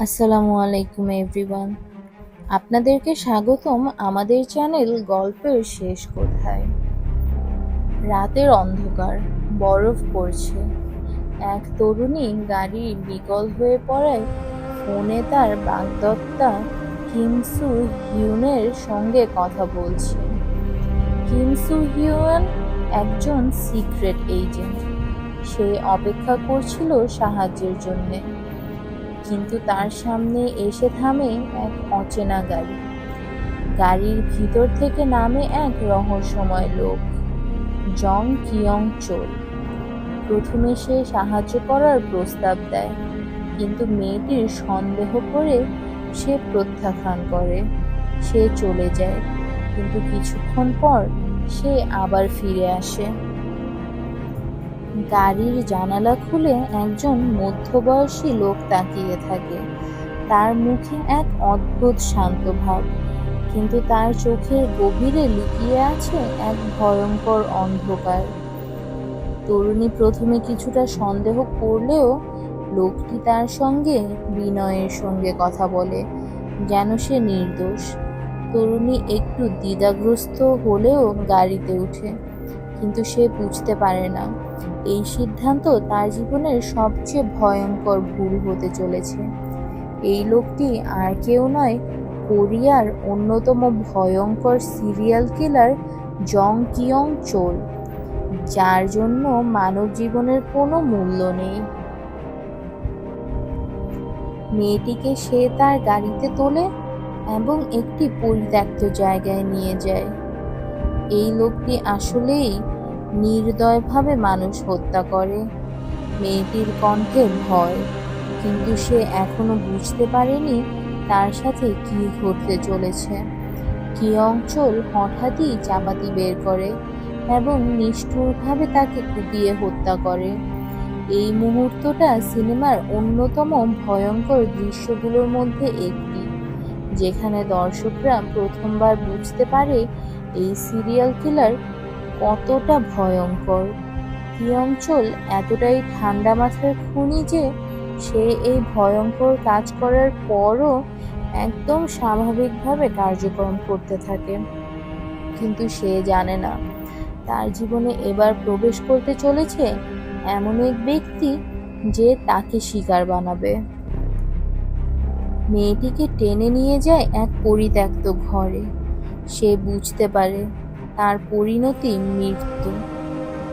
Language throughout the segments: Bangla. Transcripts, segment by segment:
আসসালামু আলাইকুম, এভরিওয়ান। আপনাদেরকে স্বাগতম আমাদের চ্যানেল গল্পের শেষ কোথায়। রাতের অন্ধকার, বরফ পড়ছে। এক তরুণী গাড়ি বিকল হয়ে পড়ায় ফোনে তার বাগদত্তা কিমসু হিউনের সঙ্গে কথা বলছে। কিমসু হিউন একজন সিক্রেট এজেন্ট। সে অপেক্ষা করছিল সাহায্যের জন্যে। কিন্তু তার সামনে এসে থামে এক অচেনা গাড়ি। গাড়ির ভিতর থেকে নামে এক রহস্যময় লোক। জং কিয়ং চোল। প্রথমে সে সাহায্য করার প্রস্তাব দেয়, কিন্তু মেয়েটির সন্দেহ করে সে প্রত্যাখ্যান করে। সে চলে যায়, কিন্তু কিছুক্ষণ পর সে আবার ফিরে আসে। গাড়ির জানালা খুলে একজন মধ্যবয়সী লোক তাকিয়ে থাকে। তার মুখে এক অদ্ভুত শান্ত ভাব, কিন্তু তার চোখের গভীরে লুকিয়ে আছে এক ভয়ঙ্কর অন্ধকার। তরুণী প্রথমে কিছুটা সন্দেহ করলেও লোকটি তার সঙ্গে বিনয়ের সঙ্গে কথা বলে, যেন সে নির্দোষ। তরুণী একটু দ্বিধাগ্রস্ত হলেও গাড়িতে উঠে। কিন্তু সে বুঝতে পারে না। এই সিদ্ধান্ত তার জীবনের সবচেয়ে ভয়ঙ্কর ভুল হতে চলেছে। এই লোকটি আর কেউ নয়, কোরিয়ার অন্যতম ভয়ঙ্কর serial killer Jung Kyung Chul, যার জন্য মানব জীবনের কোনো মূল্য নেই। মেয়েটিকে সে তার গাড়িতে তোলে এবং একটি পরিত্যক্ত জায়গায় নিয়ে যায়। এই লোকটি আসলেই নির্দয়ভাবে মানুষ হত্যা করে। মেয়েটির কণ্ঠে ভয়, কিন্তু সে এখনও বুঝতে পারেনি তার সাথে কি ঘটতে চলেছে। কি অঞ্চল হঠাৎই চাপাতি বের করে এবং নিষ্ঠুরভাবে তাকে কুপিয়ে হত্যা করে। এই মুহূর্তটা সিনেমার অন্যতম ভয়ঙ্কর দৃশ্যগুলোর মধ্যে একটি, যেখানে দর্শকরা প্রথমবার বুঝতে পারে এই সিরিয়াল কিলার কতটা ভয়ঙ্কর। কি অঞ্চল এতটাই ঠান্ডা মাথার খুনি যে সে এই ভয়ঙ্কর কাজ করার পরও একদম স্বাভাবিকভাবে কার্যক্রম করতে থাকে। কিন্তু সে জানে না, তার জীবনে এবার প্রবেশ করতে চলেছে এমন এক ব্যক্তি যে তাকে শিকার বানাবে। মেয়েটিকে টেনে নিয়ে যায় এক পরিত্যক্ত ঘরে। সে বুঝতে পারে তার পরিণতি মৃত্যু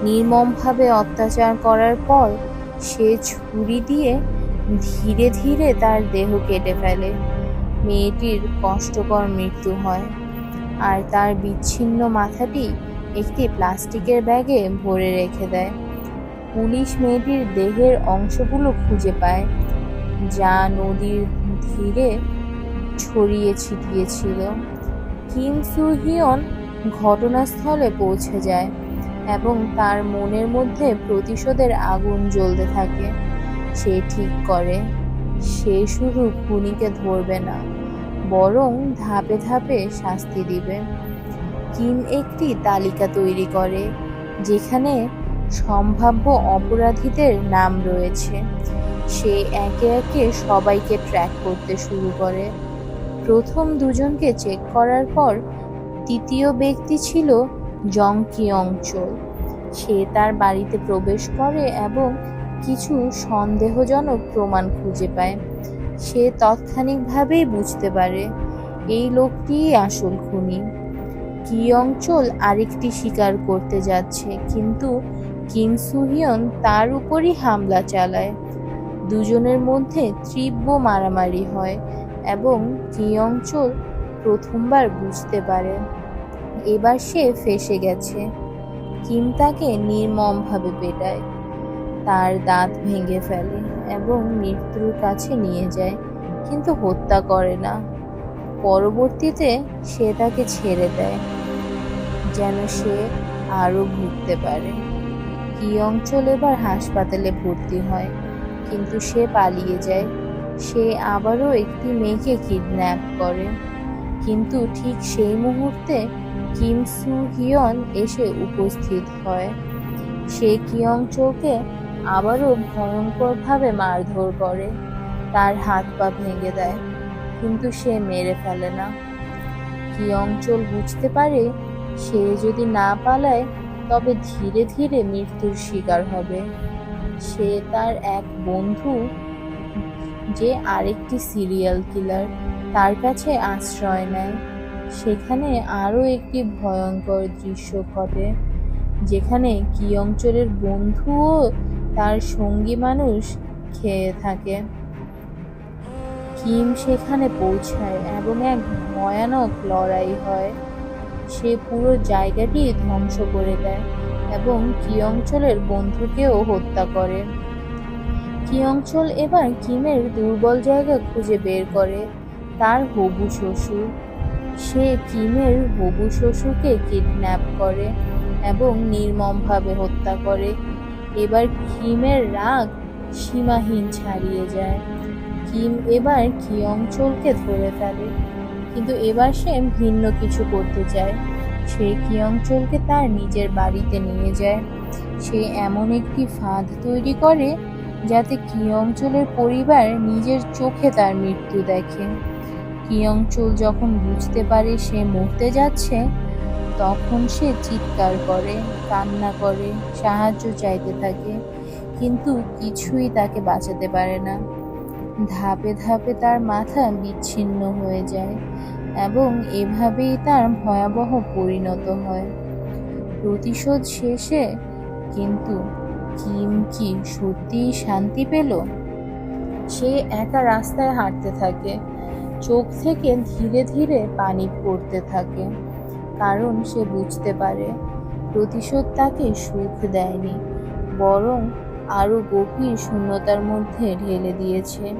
নির্মমভাবে অত্যাচার করার পর সে ছুরি দিয়ে ধীরে ধীরে তার দেহ কেটে ফেলে। মেয়েটির কষ্টকর মৃত্যু হয় আর তার বিচ্ছিন্ন মাথাটি একটি প্লাস্টিকের ব্যাগে ভরে রেখে দেয়। পুলিশ মেয়েটির দেহের অংশগুলো খুঁজে পায়, যা নদীর ধীরে ছড়িয়ে ছিটিয়েছিল। কিম সুহিয়ন ঘটনাস্থলে পৌঁছে যায় এবং তার মনের মধ্যে প্রতিশোধের আগুন জ্বলতে থাকে। সে ঠিক করে, সে শুধু খুনিকে ধরবে না, বরং ধাপে ধাপে শাস্তি দিবে। কিম একটি তালিকা তৈরি করে, যেখানে সম্ভাব্য অপরাধীদের নাম রয়েছে। সে একে একে সবাইকে ট্র্যাক করতে শুরু করে। প্রথম দুজনকে চেক করার পর তৃতীয় ব্যক্তি ছিল জং কিয়ং চোল সে তার বাড়িতে প্রবেশ করে এবং কিছু সন্দেহজনক প্রমাণ খুঁজে পায়। সে তাৎক্ষণিকভাবেই বুঝতে পারে, এই লোকটিই আসল খুনি। কি অঞ্চল আরেকটি শিকার করতে যাচ্ছে, কিন্তু কিম সুহিয়ন তার উপরই হামলা চালায়। দুজনের মধ্যে তীব্র মারামারি হয় এবং কি অঞ্চল প্রথমবার বুঝতে পারে। এবার সে ফেসে গেছে। কিম তাকে নির্মমভাবে পেটায়। তার দাঁত ভেঙে ফেলে এবং মৃত্যুর কাছে নিয়ে যায়, কিন্তু হত্যা করে না। পরবর্তীতে সে তাকে ছেড়ে দেয়, যেন সে আরও ভুগতে পারে। কি অঞ্চল এবার হাসপাতালে ভর্তি হয়, কিন্তু সে পালিয়ে যায়। সে আবারও একটি মেয়েকে কিডন্যাপ করে। কিন্তু ঠিক সেই মুহূর্তে কিম সু হিয়ন এসে উপস্থিত হয়। সে কিয়ং চোকে আবারও ভয়ঙ্করভাবে মারধর করে। তার হাত পা ভেঙে দেয়, কিন্তু সে মেরে ফেলে না। কি অঞ্চল বুঝতে পারে, সে যদি না পালায়, তবে ধীরে ধীরে মৃত্যুর শিকার হবে। সে তার এক বন্ধু, যে আরেকটি সিরিয়াল কিলার, তার কাছে আশ্রয় নেয়। সেখানে আরও একটি ভয়ঙ্কর দৃশ্য ঘটে, যেখানে কি অঞ্চলের বন্ধুও তার সঙ্গী মানুষ খেয়ে থাকে। কিম সেখানে পৌঁছায় এবং এক ভয়ানক লড়াই হয়। সে পুরো জায়গাটি ধ্বংস করে দেয় এবং কি অঞ্চলের বন্ধুকেও হত্যা করে। কি অঞ্চল এবার কিমের দুর্বল জায়গা খুঁজে বের করে, তার হবু শ্বশুর। সে কিমের হবু শ্বশুরকে কিডন্যাপ করে এবং নির্মমভাবে হত্যা করে। এবার কিমের রাগ সীমাহীন ছাড়িয়ে যায়। কিম এবার কি অঞ্চলকে ধরে ফেলে, কিন্তু এবার সে ভিন্ন কিছু করতে চায়। সে কি অঞ্চলকে তার নিজের বাড়িতে নিয়ে যায়। সে এমন একটি ফাঁদ তৈরি করে যাতে কি অঞ্চলের পরিবার নিজের চোখে তার মৃত্যু দেখে। অঞ্চল যখন বুঝতে পারে সে মরতে যাচ্ছে, তখন সে চিৎকার করে, কান্না করে, সাহায্য চাইতে থাকে, কিন্তু কিছুই তাকে বাঁচাতে পারে না। ধাপে ধাপে তার মাথা বিচ্ছিন্ন হয়ে যায় এবং এভাবেই তার ভয়াবহ পরিণত হয়। প্রতিশোধ শেষে কিন্তু কিম কি সত্যিই শান্তি পেল? সে একা রাস্তায় হাঁটতে থাকে চোখ থেকে ধীরে ধীরে পানি পড়তে থাকে। কারণ সে বুঝতে পারে, প্রতিশোধ তাকে সুখ দেয়নি, বরং আরও গভীর শূন্যতার মধ্যে ঢেলে দিয়েছে।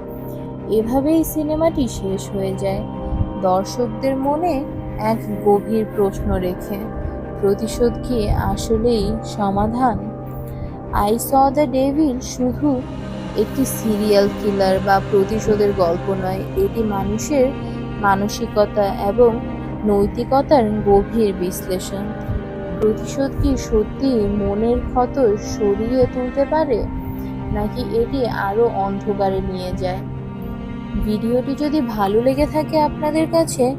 এভাবেই সিনেমাটি শেষ হয়ে যায়। দর্শকদের মনে এক গভীর প্রশ্ন রেখে, প্রতিশোধ কি আসলেই সমাধান? আই স দ্য ডেভিল শুধু একটি সিরিয়াল কিলার বা প্রতিশোধের গল্প নয়। এটি মানুষের মানসিকতা এবং নৈতিকতার গভীর বিশ্লেষণ। প্রতিশোধ কি সত্যি মনের ক্ষত সরিয়ে তুলতে পারে, নাকি এটি আরও অন্ধকারে নিয়ে যায়? ভিডিওটি যদি ভালো লেগে থাকে আপনাদের কাছে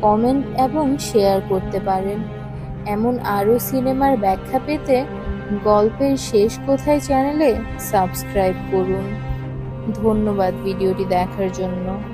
কমেন্ট এবং শেয়ার করতে পারেন। এমন আরও সিনেমার ব্যাখ্যা পেতে গল্পের শেষ কোথায় চ্যানেলে সাবস্ক্রাইব করুন। ধন্যবাদ ভিডিওটি দেখার জন্য।